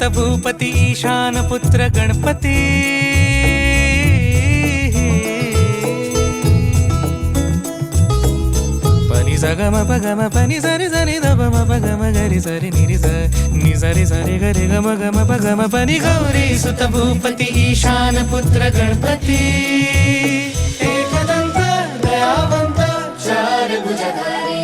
सुत भूपती ईशान पुत्र गणपती पनी सगम पगम पनी सरी सरी दम पगम गरी सरी निरी स नि सरी सरी गरी गम गम पगम पनी गौरी सुत भूपती ईशान पुत्र गणपती एकदंत दयावंत चार भुजधारी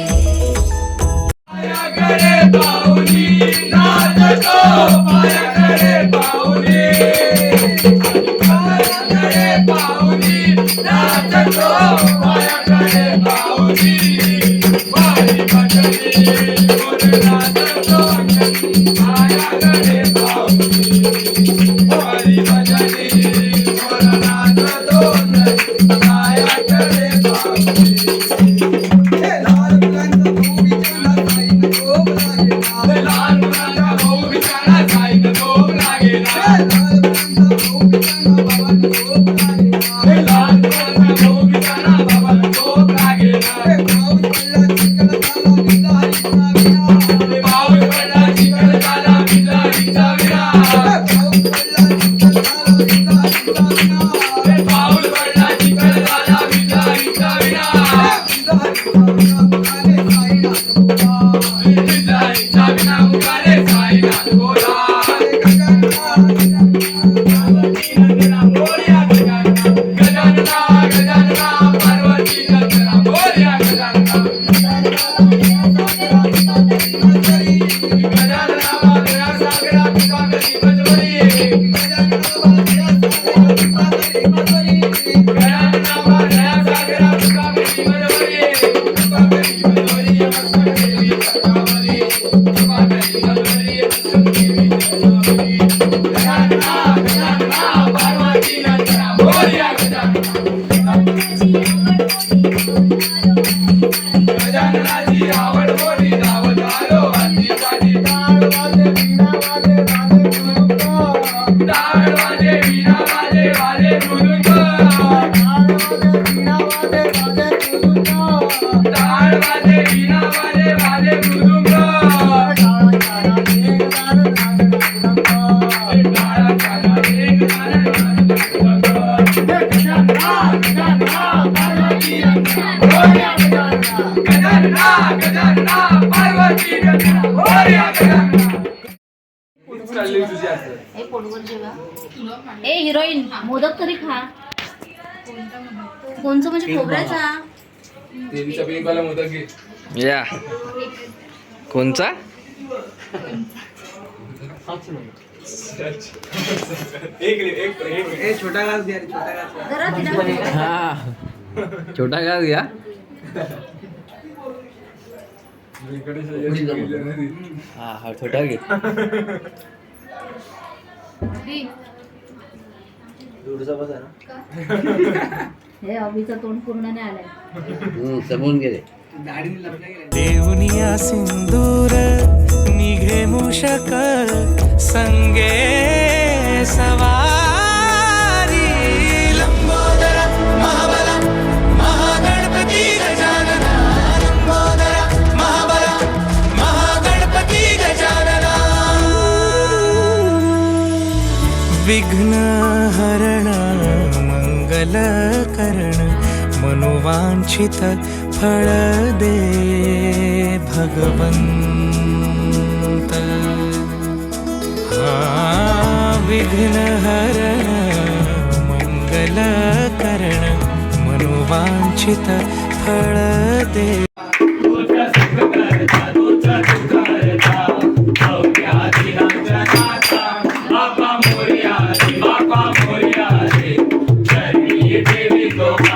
ए हिरोईन मोदक तरी खा. कोणचं म्हणजे खोबऱ्याचा? देवीचा पिंकवाला मोदक घे. या. कोणचा? जरा तिला हा. छोटा घास घ्या. हा हा छोटा घे. हे अभिचं तोंड पूर्ण नाही आलंय गेले. देऊनिया सिंदूर निघे मूषक संगे सवारी. लंबोदर महाबला मंगल करण मनोवांछित फळ दे भगवंत. हा विघ्नहरण मंगलकरण मनोवांछित फळ दे go.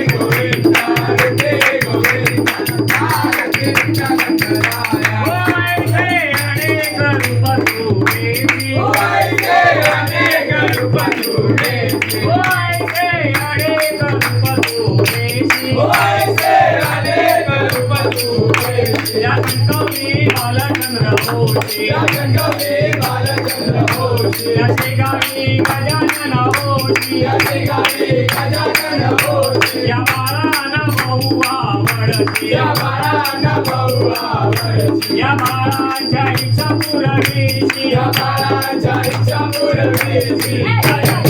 या Jai Jai Jai Jai Jai Jai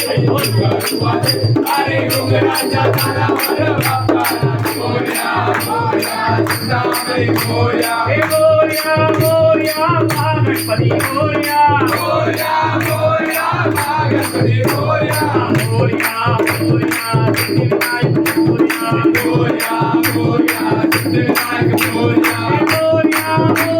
या बाळाच्या इच्छा पुरवीची मोर्या मोर्या गणपती मोर्या मोर्या मोर्या गणपती मोर्या मोर्या मोर्या सिद्धिविनायक मोर्या मोर्या मोर्या सिद्धिविनायक मोर्या मोर्या मोर्या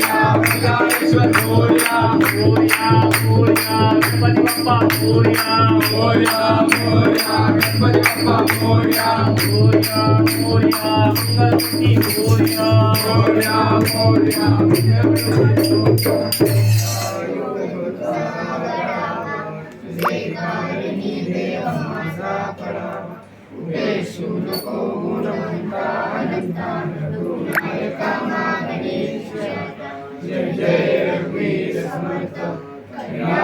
बाप्पा मोर्या मोर्या मोर्या गणपती बाप्पा मोर्या मोर्या मोर्या मंगलमूर्ती मोर्या मोर्या मोर्या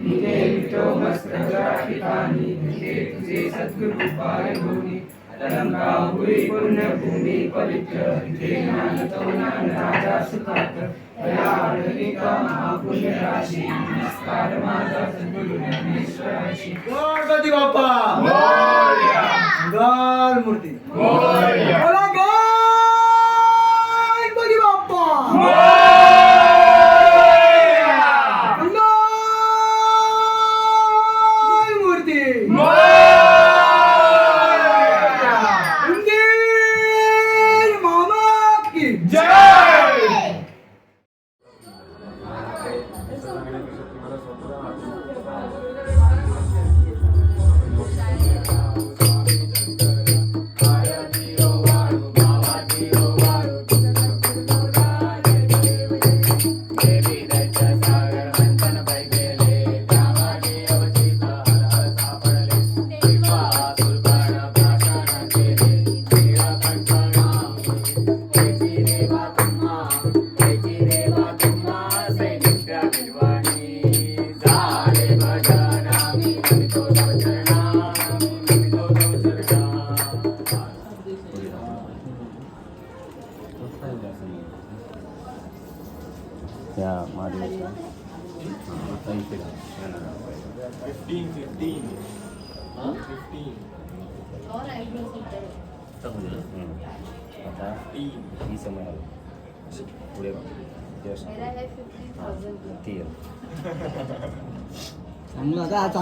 निघे विठो मस्त त्या ठिकाणी निघे तुझे सद्गुरु पाय भूमी लंका भुई पुण्यभूमी पवित्र तिथे ज्ञान तो ज्ञान राजा सुखात दया आढळिका महापुण्य राशी नमस्कार माझा सद्गुरु ज्ञानेश्वराशी गणपती बाप्पा मूर्ती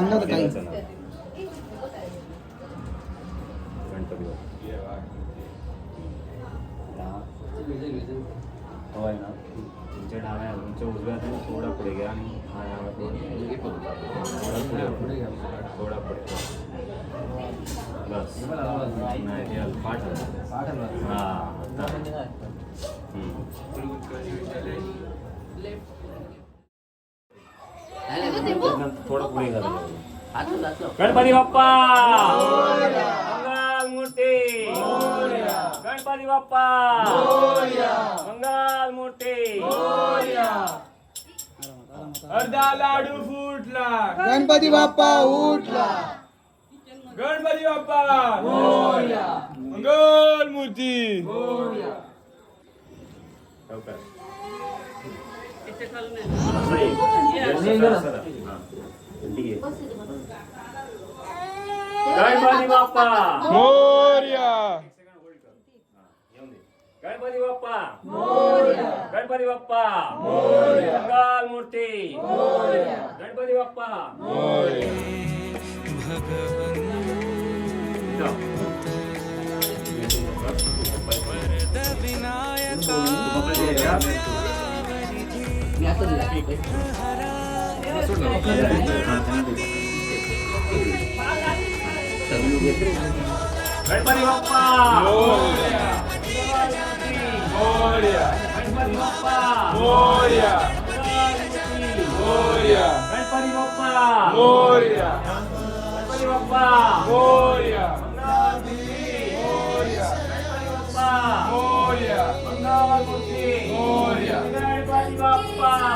चांगलं काही ना तुमच्या डाव्या तुमच्या उजव्या हाताने थोडा पुढे घ्या आणि हा डावा थोडा थोडा पुढे घ्या. थोडा पुढे बस। नाही ते पाठ आलं. हा? आता. हम्म. थोडं पुढे घाला गणपती बाप्पा! मंगल मूर्ती गणपती बाप्पा! मंगल मूर्ती अर्धा लाडू फुटला. गणपती बाप्पा उठला. गणपती बाप्पा. मंगल मूर्ती गणपती बाप्पा. मोर्या. गणपती बाप्पा. गणपती बाप्पा. मंगल मूर्ती. गणपती बाप्पा. गणपती बाप्पा मोर्या गणपती बाप्पा गणपती बाप्पा गणपती बाप्पा गणपती बाप्पा.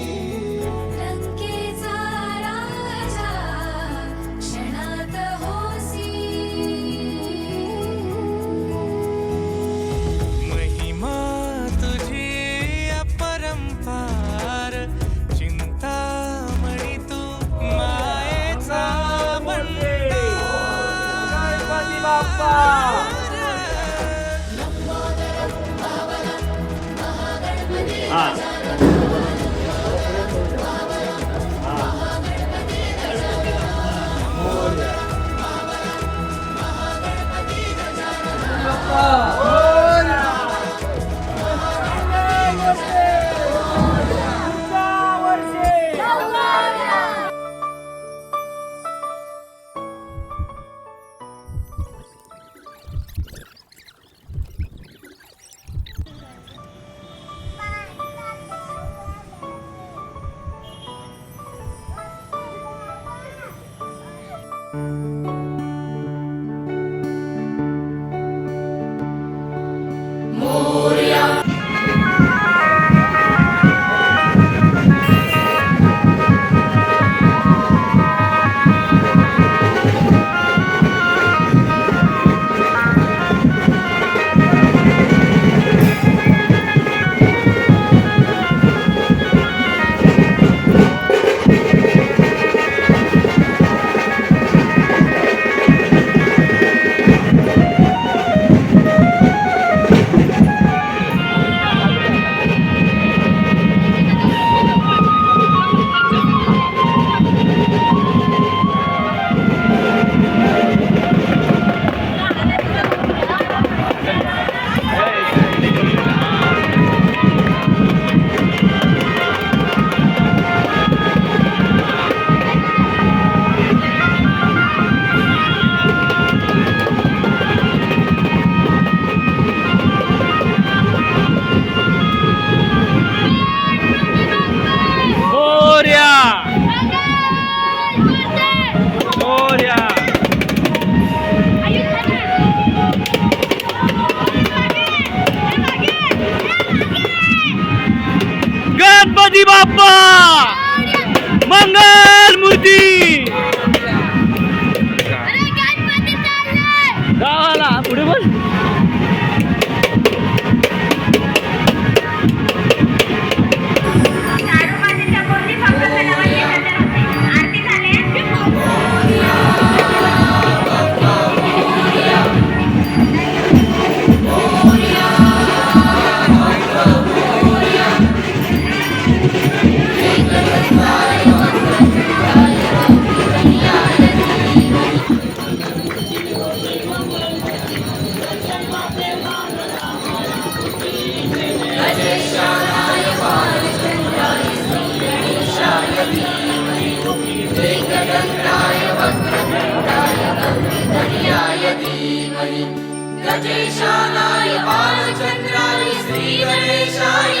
shine.